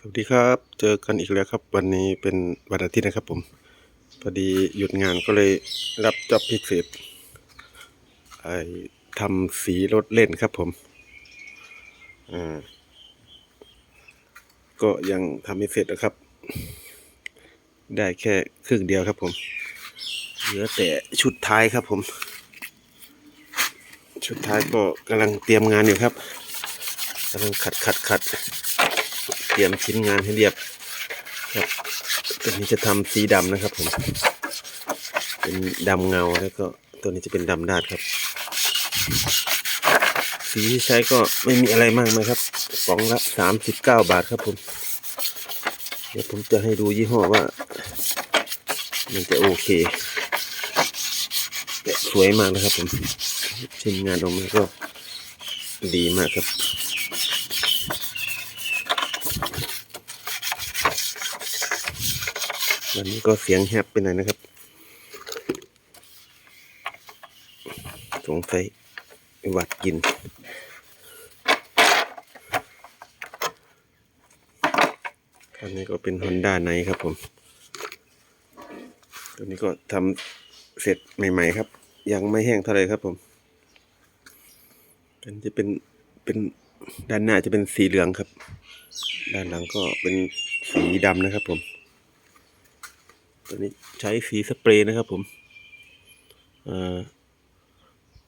สวัสดีครับ เจอกันอีกแล้วครับ วันนี้เป็นวันอาทิตย์นะครับผม พอดีหยุดงานก็เลยรับจ็อบพิเศษไอ้ทำสีรถเล่นครับผมอ่าก็ยังทำไม่เสร็จนะครับ ได้แค่ครึ่งเดียวครับผม เหลือแต่ชุดท้ายครับผม ชุดท้ายก็กำลังเตรียมงานอยู่ครับกำลังขัดขัดขัด ตรียมชิ้นงานให้เรียบครับตัวนี้จะทำสีดำนะครับผมเป็นดำเงาแล้วก็ตัวนี้จะเป็นดำด้านครับ สีที่ใช้ก็ไม่มีอะไรมากมายครับกล่องละสามสิบเก้าบาทครับผมเดี๋ยวผมจะให้ดูยี่ห้อว่า มันจะโอเคแต่สวยมากนะครับผมชิ้นงานออกมาก็ดีมากครับ วันนี้ก็เสียงแฮปไปหน่อยนะครับ สงสัยหวัดกิน อันนี้ก็เป็น Honda ไนครับผม ตัวนี้ก็ทำเสร็จใหม่ ๆ ครับ ยังไม่แห้งเท่าไหรครับผมอันจะเป็นเป็นด้านหน้าจะเป็นสีเหลืองครับ ด้านหลังก็เป็นสีดำนะครับผม ตัวนี้ใช้สีสเปรย์นะครับผมอ่อ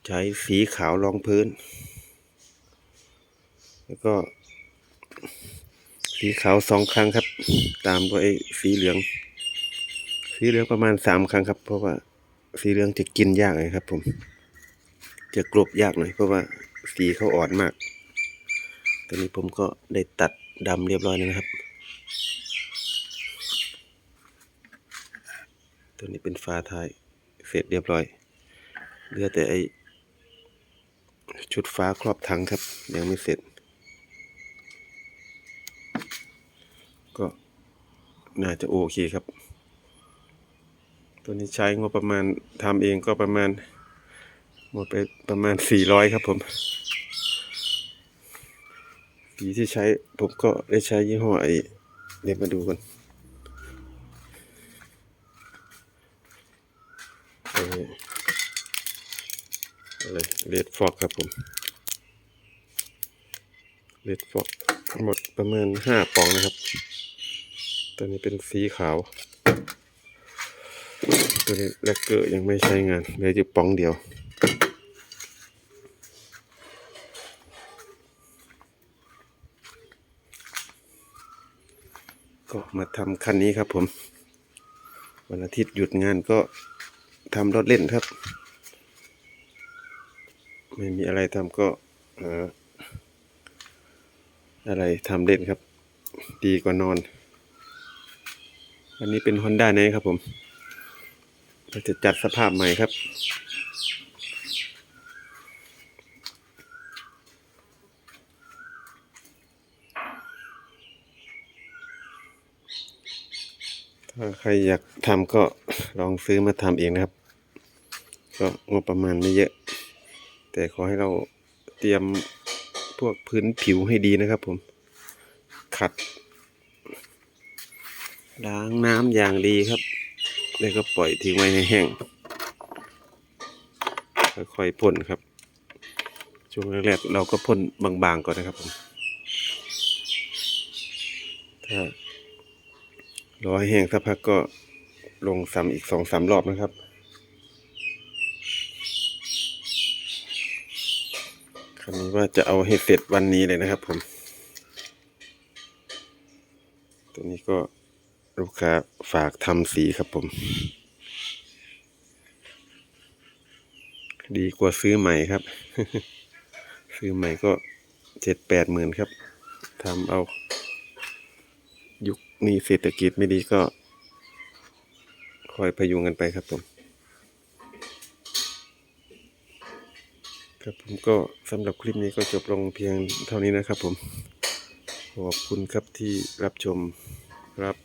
ใช้สีขาวรองพื้น แล้วก็ สีขาวสองครั้งครับ ตามด้วยสีเหลือง สีเหลืองประมาณสามครั้งครับ เพราะว่าสีเหลืองจะกินยากเลยครับ ผม จะกลบยากหน่อยเพราะว่าสีเขาอ่อนมาก ตอนนี้ผมก็ได้ตัดดำเรียบร้อยแล้วนะครับ ตัวนี้เป็นฝาท้ายเสร็จเรียบร้อยเหลือแต่ไอชุดฟ้าครอบถังครับ ยังไม่เสร็จ ก็น่าจะโอเคครับ ตัวนี้ใช้งบประมาณทำเองก็ประมาณหมดไปประมาณสี่ร้อยครับผม สีที่ใช้ผมก็ได้ใช้ยี่ห้อไอเดี๋ยวมาดูกัน อะไรเลดฟอกครับผมเลดฟอกหมดประมาณห้าปองนะครับ ตัวนี้เป็นสีขาว ตัวนี้แลกเกอร์ยังไม่ใช้งานเหลยจะปองเดียวก็มาทำคันนี้ครับผม วันอาทิตย์หยุดงานก็ ทำรถเล่นครับ ไม่มีอะไรทำก็เอ่อะไรทำเล่นครับ ดีกว่านอน อันนี้เป็น Honda เนะครับผมเราจะจัดสภาพใหม่ครับถ้าใครอยากทำก็ลองซื้อมาทำเองนะครับ ก็งบประมาณไม่เยอะ แต่ขอให้เราเตรียมพวกพื้นผิวให้ดีนะครับผม ขัด ล้างน้ำอย่างดีครับ แล้วก็ปล่อยทิ้งไว้ให้แห้ง ค่อยๆพ่นครับ ช่วงแรกๆเราก็พ่นบางๆก่อนนะครับผม ถ้ารอให้แห้งสักพักก็ลงซ้ำอีกสองสามรอบนะครับ นนี้ว่าจะเอาให้เสร็จวันนี้เลยนะครับ ผม ตัวนี้ก็ลูกค้าฝากทำสีครับผม ดีกว่าซื้อใหม่ครับ ซื้อใหม่ก็เจ็ดแปดหมื่นครับทำเอา ยุคนี้เศรษฐกิจไม่ดีก็ คอยพยุงกันไปครับผม ครับผมก็สำหรับคลิปนี้ก็จบลงเพียงเท่านี้นะครับผม ขอบคุณครับที่รับชมครับ